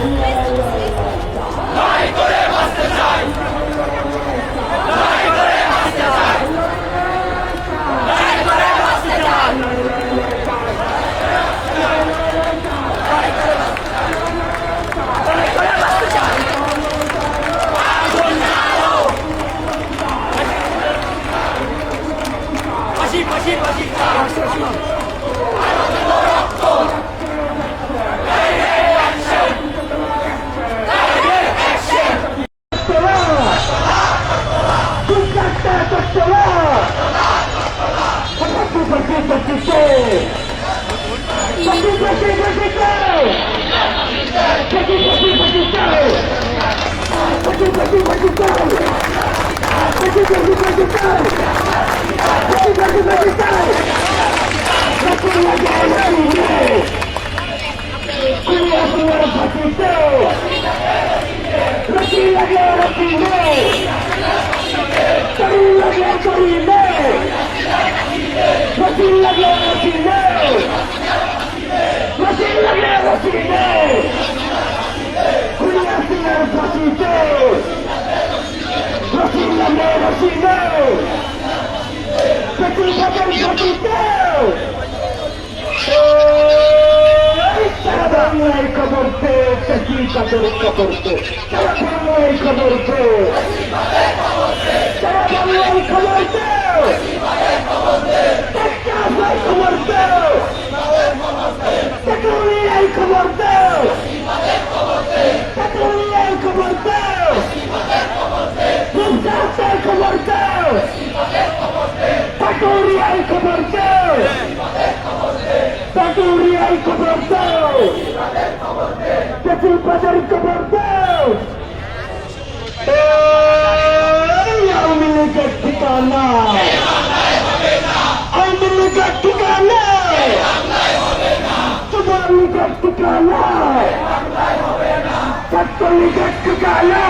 Yes. Sanches! Brasil, Brasil, Brasil! Brasil, Brasil, que Brasil, Brasil, Brasil! Brasil, Brasil, Brasil! Brasil, Brasil, Brasil! Na comunidade aérea, Como a que participação! Na comunidade aérea, Corinne! Corinne, Corinne! বাংলায় খবর পেয়েছে কি তাদের খবর পেয়েছে সারা বাংলায় খবর পেয়েছে সারা বাংলায় খবর পেয়েছে টেক্কাফায় খবর পেয়েছে টেকুলিয়ায় খবর পেয়েছে টেকুলিয়ায় খবর পেয়েছে রূপসাতের খবর পেয়েছে পাটুরিয়ায় খবর পেয়েছে পাটুরিয়ায় খবর দাও প্রচুর বাজার খবর দাও এই আওয়ামী লীগের ঠিকানা আওয়ামী ঠিকানা। তোমার ঠিকানা। ছাত্র লীগের ঠিকানা।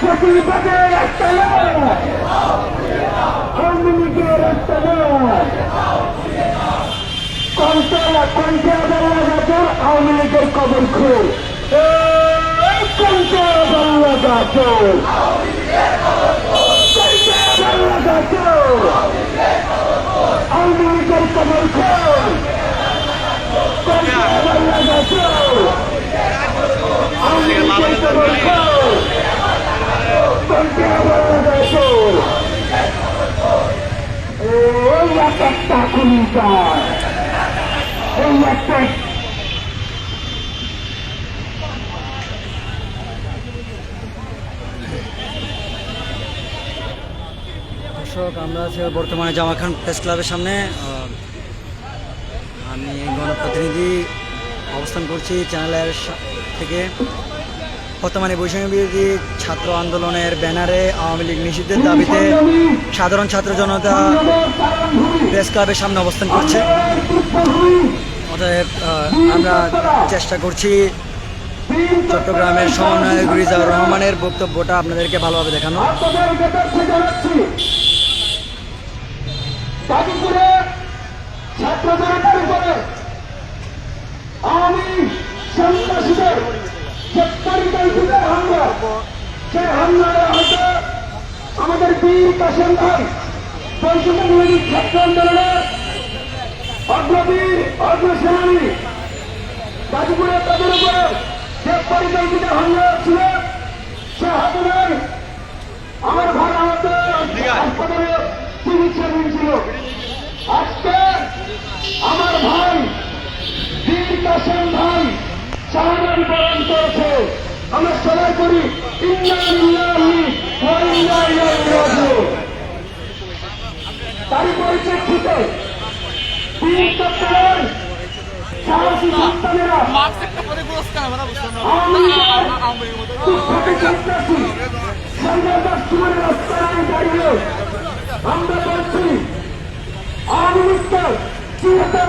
প্রতিবাদের রাস্তা আওয়ামী লীগের রাস্তা কন্ট্রোলা কন্ট্রোলা আওয়ামী লীগের কবর কন্ট্রোলা বাংলা গাছর বাংলা গাছর আওয়ামী লীগের কবর খুর কন্ট্রোলা বাংলা গাছর আওয়ামী লীগের কবর খুর কন্ট্রোলা বাংলা গাছর ওই একটা কুড়িটার এই একটা দর্শক আমরা আছি বর্তমানে জামা খান প্রেস ক্লাবের সামনে। আমি গণপ্রতিনিধি অবস্থান করছি চ্যানেলের থেকে। বর্তমানে বৈষম্য বিরোধী ছাত্র আন্দোলনের ব্যানারে আওয়ামী লীগ নিষিদ্ধের দাবিতে সাধারণ ছাত্র জনতা প্রেস ক্লাবের সামনে অবস্থান করছে। অতএব আমরা চেষ্টা করছি চট্টগ্রামের সমন্বয়ক রিজাউর রহমানের বক্তব্যটা আপনাদেরকে ভালোভাবে দেখানো জানাচ্ছি গাজীপুরে ছাত্র জনতার উপরে আওয়ামী সন্ত্রাসীদের পরিকল্পিত হামলা সেই হামলায় হয়তো আমাদের বীর কাশেম ভাই বৈষম্যবিরোধী ছাত্র আন্দোলনের অগ্রবীর, অগ্রসেনানী গাজীপুরে তাদের উপরে পরিকল্পিত হামলা ছিল সে হামলায় আমার ভাই আমাদের হাসপাতালে চিকিৎসাধীন ছিল আজকে আমার ভাই বীর কাসেম ভাই শাহজাহান বরণ করেছে। আমরা সবাই করি তারই পরিপ্রেক্ষিতে রাস্তায় দাঁড়িয়ে আমরা বলছি আওয়ামী লীগকে চিরতর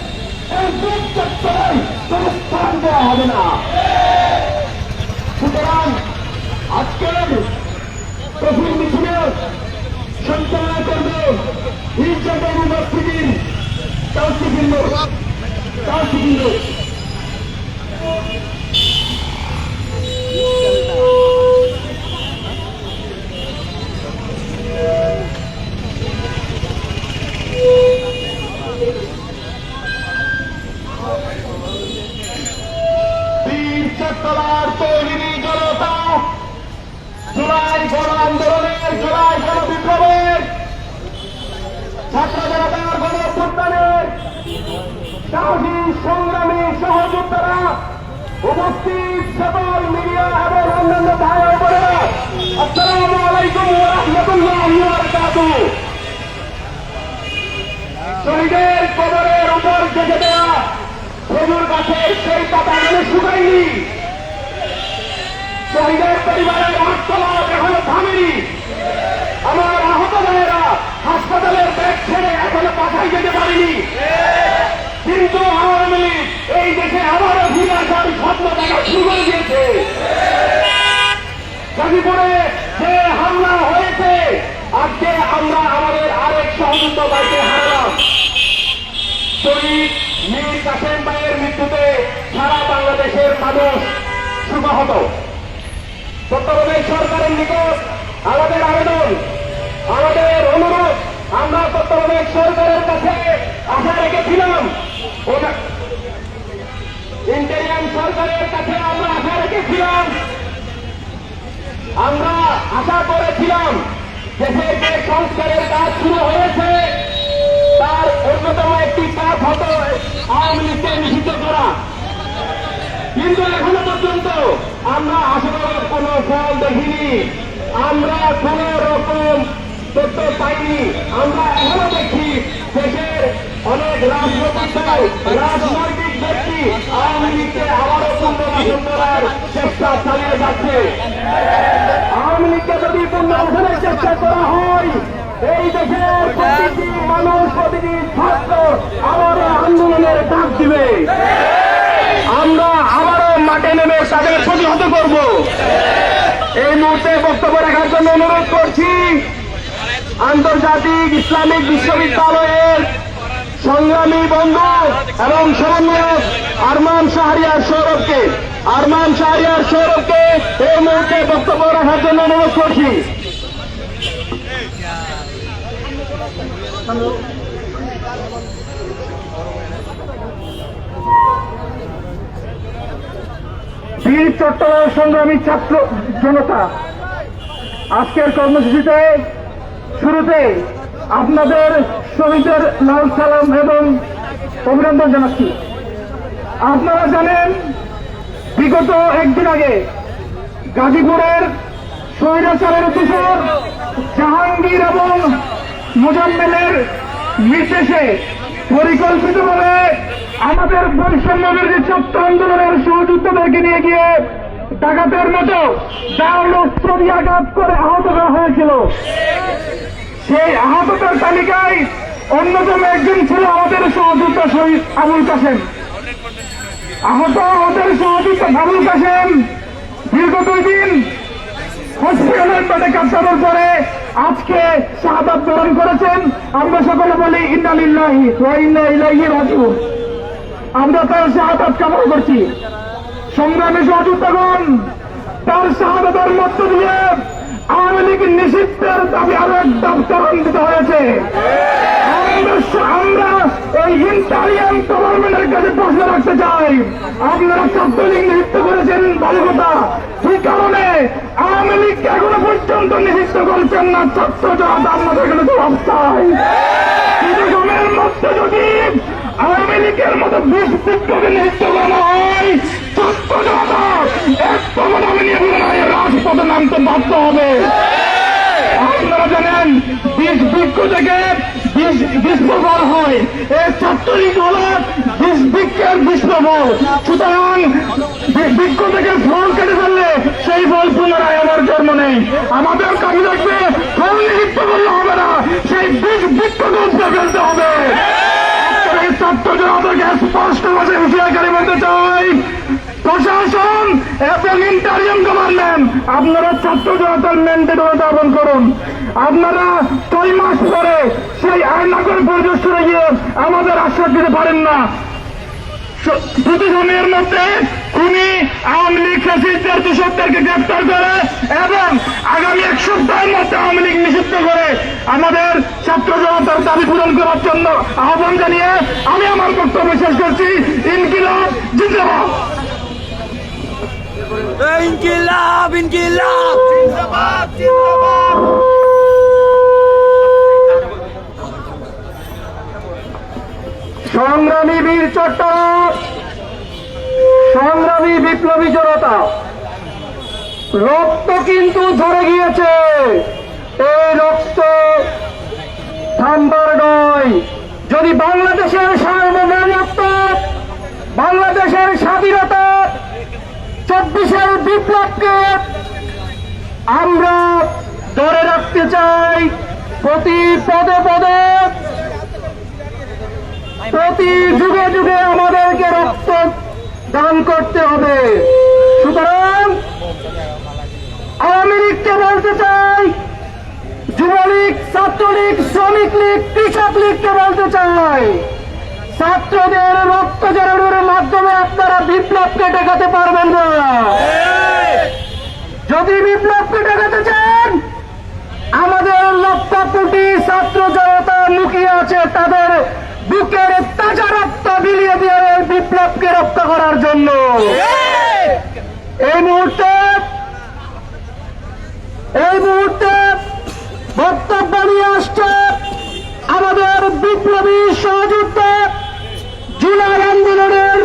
এই বীর চত্বরে কোনো স্থান দেওয়া হবে না সুতরাং আজকের প্রফুল মিছিলের সঞ্চালনা করবে হিরজাদের ইউনিভার্সিটির কাউন্সিল কাউন্সিল চট্টলার তৈরি জনতা, জুলাই গণ আন্দোলনের জুলাই গণ বিপ্লবের ছাত্র জনতার গণ অভ্যুত্থানের সাহসী, সংগ্রামী, সহযোদ্ধারা উপস্থিত সকল মিডিয়া এবং অন্যান্য ভাই বোনেরা আসসালামু আলাইকুম রাহমাতুল্লাহি ওয়া বারাকাতুহু শহীদের কবরের উপর জেগে দেওয়া খেজুর গাছের সেই পাতা শুকায়নি শহীদের পরিবারের আটতলা এখনও থামেনি আমার আহত ভাইয়েরা, হাসপাতালের ব্যাগ ছেড়ে এখনও পাঠাই যেতে পারেনি। কিন্তু আওয়ামী লীগ এই দেশে আবারও ফিরে আসার স্বপ্ন দেখা শুরু করে দিয়েছে। গাজীপুরে যে হামলা হয়েছে, আজকে আমরা আমাদের আরেক সহযুক্ত ভাইকে হারালাম। শহীদ মীর কাসেম ভাইয়ের মৃত্যুতে সারা বাংলাদেশের মানুষ সুবাহত তত্ত্বাবধায়ক সরকারের নিকট আমাদের আবেদন, আমাদের অনুরোধ, আমরা তত্ত্বাবধায়ক সরকারের কাছে আশা রেখেছিলাম। ইন্টেরিয়াম সরকারের কাছে আমরা আশা রেখেছিলাম। আমরা আশা করেছিলাম দেশের যে সংস্কারের কাজ শুরু হয়েছে, তার অন্যতম একটি কাজ হতো আওয়ামী লীগকে নিষিদ্ধ করা। কিন্তু এখনও পর্যন্ত আমরা আসলে কোনো ফল দেখিনি। আমরা কোন রকম তথ্য পাইনি। আমরা এখনও দেখি দেশের অনেক দল রাজনৈতিক ব্যক্তি আওয়ামী লীগকে আবারও পুনর্বাসন করার চেষ্টা চালিয়ে যাচ্ছে। আওয়ামী লীগকে যদি পুনর্বাসনের চেষ্টা করা হয়, এই দেশের প্রতিটি মানুষ প্রতিটি ছাত্র আবারও আন্দোলনের ডাক দিবে। মাঠে নেমে তাদের প্রতিহত করব। এই মুহূর্তে বক্তব্য রাখার জন্য অনুরোধ করছি, আন্তর্জাতিক ইসলামিক বিশ্ববিদ্যালয়ের সংগ্রামী বন্ধু এবং সমন্বয়ক আরমান শাহরিয়ার সৌরভকে। আরমান শাহরিয়ার সৌরভকে এই মুহূর্তে বক্তব্য রাখার জন্য অনুরোধ করছি। বীর চট্টগ্রাম সংগ্রামী ছাত্র জনতা, আজকের কর্মসূচিতে শুরুতে আপনাদের শহীদের লাল সালাম এবং অভিনন্দন জানাচ্ছি। আপনারা জানেন, বিগত একদিন আগে গাজীপুরের স্বৈরাচারের তুষর জাহাঙ্গীর এবং মোজাম্মেলের নির্দেশে পরিকল্পিতভাবে আমাদের বৈষম্য বিরোধী ছাত্র আন্দোলনের সহযোদ্ধাদেরকে নিয়ে গিয়ে ডাকাতের মতো আঘাত করে আহত করা হয়েছিল। সেই আহতদের তালিকায় অন্যতম একজন ছিল আমাদের সহযোদ্ধা শহীদ আবুল কাসেম আহত আমাদের সহযোদ্ধা আবুল কাসেম দীর্ঘ দুই দিন হসপিটালের বেডে কাটানোর পরে আজকে বরণ করেছেন। আমরা সকলে বলি ইন্না ইলাইহি রাজিউন। আমরা তার শাহাদাত কামনা করছি। সংগ্রামী সহযোদ্ধাগণ, তার শাহাদাতের মধ্য দিয়ে আওয়ামী লীগ নিষিদ্ধের দাবি আরও একটা ত্বরান্বিত হয়েছে। আমরা- এই ইন্টারিয়াম গভর্নমেন্টের কাছে প্রশ্ন রাখতে চাই। আপনারা ছাত্রলীগ নিষিদ্ধ করেছেন ভালো কথা কি কারণে আওয়ামী লীগকে এখনও পর্যন্ত নিষিদ্ধ করছেন না ছাত্র জনতা? আপনাদের এখানে এরকমের মধ্যে যদি আওয়ামী লীগের মতো বিক্ষোভে নিষিদ্ধ করানো হয় ছাত্র জনতা রাজপথে নামতে বাধ্য হবে। আপনারা জানেন বিষ বৃক্ষ থেকে বিষ বিস্ফোরণ হয়। এই ছাত্রলীগ হল বিষ বৃক্ষের বিস্ফোরণ সুতরাং বৃক্ষ থেকে ফল কেটে ফেললে সেই ফল পুনরায় আমার জন্ম নেই। আমাদের কাছে থাকবে, ফল নিযুক্ত করলে হবে না। সেই বীজ বৃক্ষকে উপরে ফেলতে হবে। ছাত্র জনতাকে স্পষ্টভাবে হুঁশিয়ারি বলতে চাই। প্রশাসন এবং ইন্টারিয়াম গভর্নমেন্ট, আপনারা ছাত্র জনতার ম্যান্ডেট অনুধাবন করুন। আপনারা ছয় মাস পরে সেই আয়নাগর পরিদর্শনে গিয়ে আমাদের আশ্বাস দিতে পারেন না। প্রতি সময়ের মধ্যে খুনি আওয়ামী লীগ ফ্যাসিস্টদের দূষকদেরকে গ্রেপ্তার করে এবং আগামী এক সপ্তাহের মধ্যে আওয়ামী লীগ নিষিদ্ধ করে আমাদের ছাত্র জনতার দাবি পূরণ করার জন্য আহ্বান জানিয়ে আমি আমার বক্তব্য শেষ করছি। ইনকিলাব, জিন্দাবাদ। ইনকিলাব ইনকিলাব সংগ্রামী বীর চট্টরা সংগ্রামী বিপ্লবী জনতা। রক্ত কিন্তু ঝরে গিয়েছে। এই রক্ত থামবার নয়। যদি বাংলাদেশের সার্বভৌমত্ব, বাংলাদেশের স্বাধীনতা চব্বিশের বিপ্লবকে আমরা ধরে রাখতে চাই প্রতি পদে পদে প্রতি যুগে যুগে আমাদেরকে রক্ত দান করতে হবে। সুতরাং আওয়ামী লীগকে বলতে চাই, যুবলীগ, ছাত্রলীগ, শ্রমিক লীগ, কৃষক লীগকে বলতে চাই, ছাত্রদের রক্ত জড়ানোর মাধ্যমে আপনারা বিপ্লবকে টেকাতে পারবেন না। যদি বিপ্লবকে টেকাতে চান, আমাদের লক্ষ কোটি ছাত্র জনতা লুকিয়ে আছে, তাদের বুকের তাজা রক্ত বিলিয়ে দিয়ে এই বিপ্লবকে রক্ষা করার জন্য। এই মুহূর্তে এই মুহূর্তে বক্তব্য নিয়ে আসছে আমাদের বিপ্লবী সহযুদ্ধ জুলাই আন্দোলনের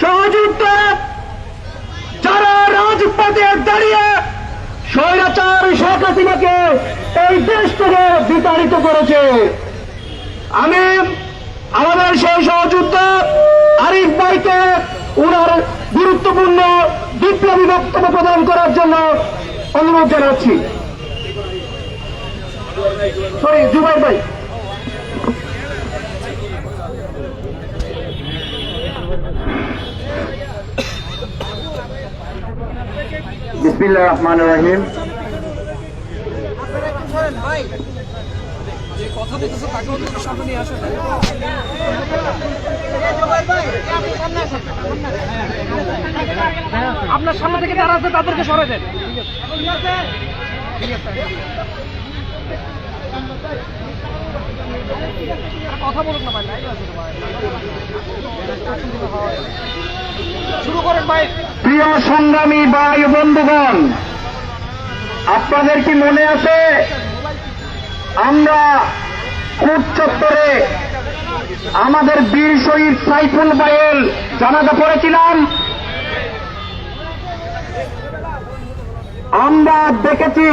সহযুদ্ধ যারা রাজপথে দাঁড়িয়ে স্বৈরাচার শেখ হাসিনাকে এই দেশ থেকে বিতাড়িত করেছে। আমি আমাদের সেই সহযুদ্ধ আরিফ ভাইকে উনার গুরুত্বপূর্ণ বিপ্লবী বক্তব্য প্রদান করার জন্য অনুরোধ জানাচ্ছি। সরি জুবাই ভাই। বিসমিল্লাহ রহমান রহিম। আপনার সামনে থেকে যারা আছে, তাদেরকে সরে দেন। কথা বলুন না শুরু করেন, ভাই। প্রিয় সংগ্রামী ভাই বন্ধুগণ, আপনাদের কি মনে আছে আমরা চত্বরে আমাদের বীর শহীদ সাইফুল ভাইয়ের জানাজা পড়েছিলাম। আমরা দেখেছি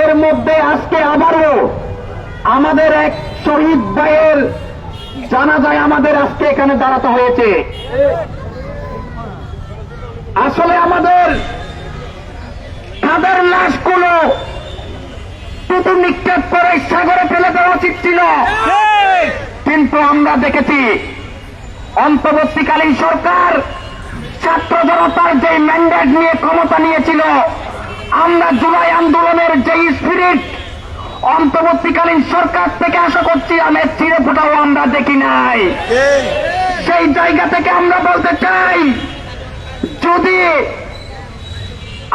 এর মধ্যে আজকে আবারও আমাদের এক শহীদ ভাইয়ের জানাজায় আমাদের আজকে এখানে দাঁড়াতে হয়েছে। আসলে আমাদের তাদের লাশগুলো টুটু নিক্ষেপ করে সাগরে ফেলে দেওয়া উচিত ছিল। কিন্তু আমরা দেখেছি অন্তর্বর্তীকালীন সরকার ছাত্র জনতার যে ম্যান্ডেট নিয়ে ক্ষমতা নিয়েছিল আমরা জুলাই আন্দোলনের যে স্পিরিট অন্তর্বর্তীকালীন সরকার থেকে আশা করছি আমের ছিঁড়ে ফোটাও আমরা দেখি নাই। সেই জায়গা থেকে আমরা বলতে চাই যদি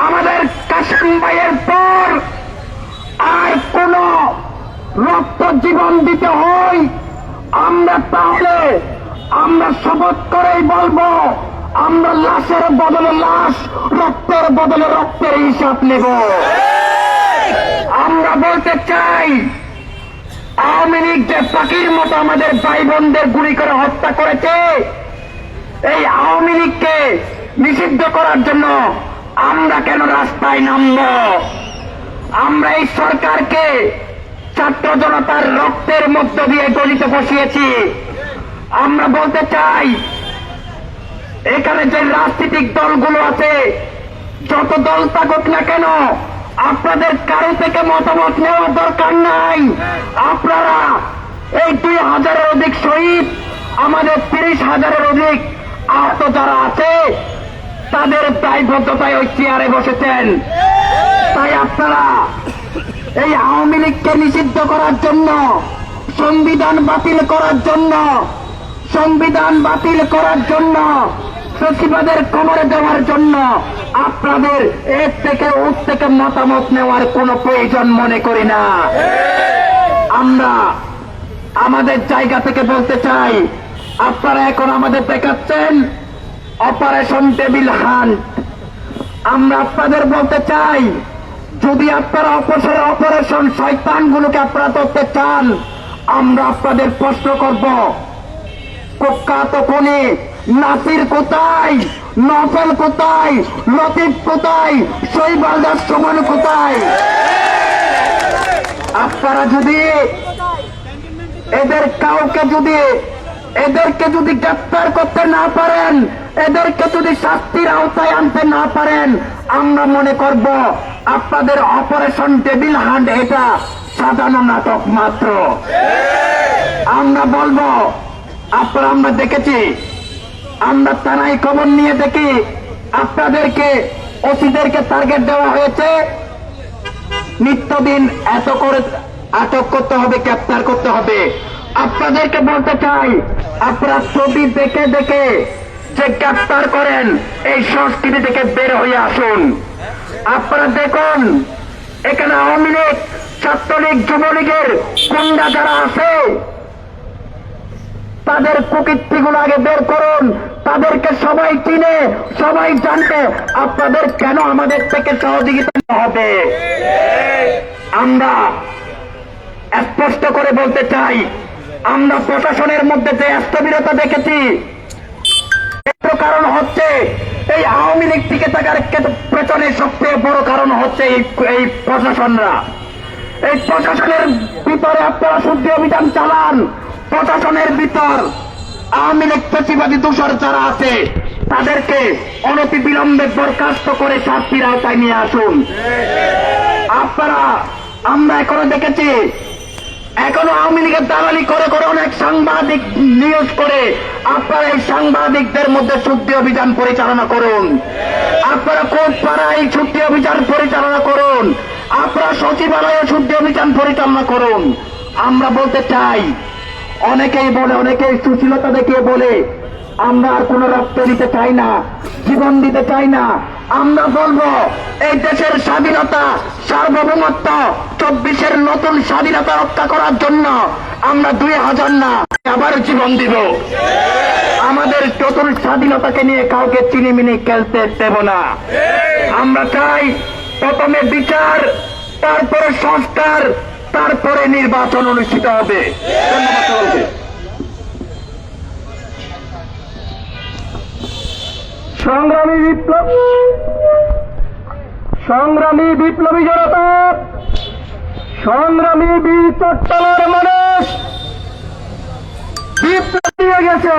আমাদের কাশিম ভাইয়ের পর আর কোন রক্ত জীবন দিতে হয়, আমরা তাহলে আমরা শপথ করেই বলব, আমরা লাশের বদলে লাশ, রক্তের বদলে রক্তের হিসাব নেব। আমরা বলতে চাই, আওয়ামী লীগ যে পাখির মতো আমাদের ভাই বোনদের গুলি করে হত্যা করেছে, এই আওয়ামী লীগকে নিষিদ্ধ করার জন্য আমরা কেন রাস্তায় নামব? আমরা এই সরকারকে ছাত্র জনতার রক্তের মধ্য দিয়ে গলিতে বসিয়েছি। আমরা বলতে চাই, এখানে যে রাজনৈতিক দলগুলো আছে, যত দল থাকুক না কেন, আপনাদের কারও থেকে মতামত নেওয়ার দরকার নাই। আপনারা এই দুই হাজারের অধিক শহীদ, আমাদের তিরিশ হাজারের অধিক আহত যারা আছে, তাদের দায়বদ্ধতায় ওই চেয়ারে বসেছেন। তাই আপনারা এই আওয়ামী লীগকে নিষিদ্ধ করার জন্য, সংবিধান বাতিল করার জন্য, সংবিধান বাতিল করার জন্য সচিবাদের কোমরে দেওয়ার জন্য আপনাদের এর থেকে ওর থেকে মতামত নেওয়ার কোনো প্রয়োজন মনে করি না। আমরা আমাদের জায়গা থেকে বলতে চাই, আপনারা এখন আমাদের দেখাচ্ছেন অপারেশন টেবিল হান্ট। আমরা আপনাদের বলতে চাই যদি আপনারা অপসরের অপারেশন শয়তানগুলোকে আপনারা ধরতে চান, আমরা আপনাদের প্রশ্ন করব কুখ্যাত কোনে নাসির কোথায়, নফল কোথায়, লতিফ কোথায় শৈবালদার সমান কোথায়? আপনারা যদি এদের কাউকে যদি, এদেরকে যদি গ্রেপ্তার করতে না পারেন এদেরকে যদি শাস্তির আওতায় আনতে না পারেন, আমরা মনে করব আপনাদের অপারেশন টেবিল হান্ড এটা সাজানো নাটক মাত্র। আমরা বলব, আপনারা আমরা দেখেছি, আমরা থানায় খবর নিয়ে দেখি, আপনাদেরকে, ওসিদেরকে টার্গেট দেওয়া হয়েছে। নিত্যদিন এত করে আটক করতে হবে, গ্রেপ্তার করতে হবে। আপনাদেরকে বলতে চাই, আপনারা ছবি দেখে দেখে যে গ্রেপ্তার করেন, এই সংস্কৃতি থেকে বের হয়ে আসুন। আপনারা দেখুন, এখানে আওয়ামী লীগ, ছাত্রলীগ, যুবলীগের গুন্ডা যারা আছে, তাদের কুকীর্তিগুলো আগে বের করুন। তাদেরকে সবাই চিনে, সবাই জানবে আপনাদের কেন আমাদের থেকে সহযোগিতা হবে। আমরা স্পষ্ট করে বলতে চাই, আমরা প্রশাসনের মধ্যে যে স্থবিরতা দেখেছি এর কারণ হচ্ছে এই আওয়ামী লীগ টিকে থাকার পেছনে সবচেয়ে বড় কারণ হচ্ছে এই প্রশাসনরা। এই প্রশাসনের ভিতরে আপনারা শুদ্ধ অভিযান চালান। প্রশাসনের ভিতর আওয়ামী লীগ প্রতিবাদী দূষর যারা আছে, তাদেরকে অনতি বিলম্বে বরখাস্ত করে শাস্তির আওতায় নিয়ে আসুন। আপনারা, আমরা এখনও দেখেছি, এখনও আওয়ামী লীগের দালালি করে করে অনেক সাংবাদিক নিউজ করে আপনারা এই সাংবাদিকদের মধ্যে চুক্তি অভিযান পরিচালনা করুন। আপনারা কোর্ট পাড়ায় ছুটি অভিযান পরিচালনা করুন। আপনারা সচিবালয়ে ছুটি অভিযান পরিচালনা করুন। আমরা বলতে চাই, অনেকেই বলে, অনেকেই সুশীলতা দেখিয়ে বলে, আমরা আর কোন রক্ত দিতে চাই না, জীবন দিতে চাই না। আমরা বলব, এই দেশের স্বাধীনতা, সার্বভৌমত্ব, চব্বিশের নতুন স্বাধীনতা রক্ষা করার জন্য আমরা দুই হাজার না আবার জীবন দিব। আমাদের নতুন স্বাধীনতাকে নিয়ে কাউকে চিনিমিনি খেলতে দেব না। আমরা চাই প্রথমে বিচার, তারপরে সংস্কার, তারপরে নির্বাচন অনুষ্ঠিত হবে। সংগ্রামী বিপ্লব, সংগ্রামী বিপ্লবী জনতা, সংগ্রামী বীর চট্টলার মানুষ বিপ্লব নিয়ে গেছে।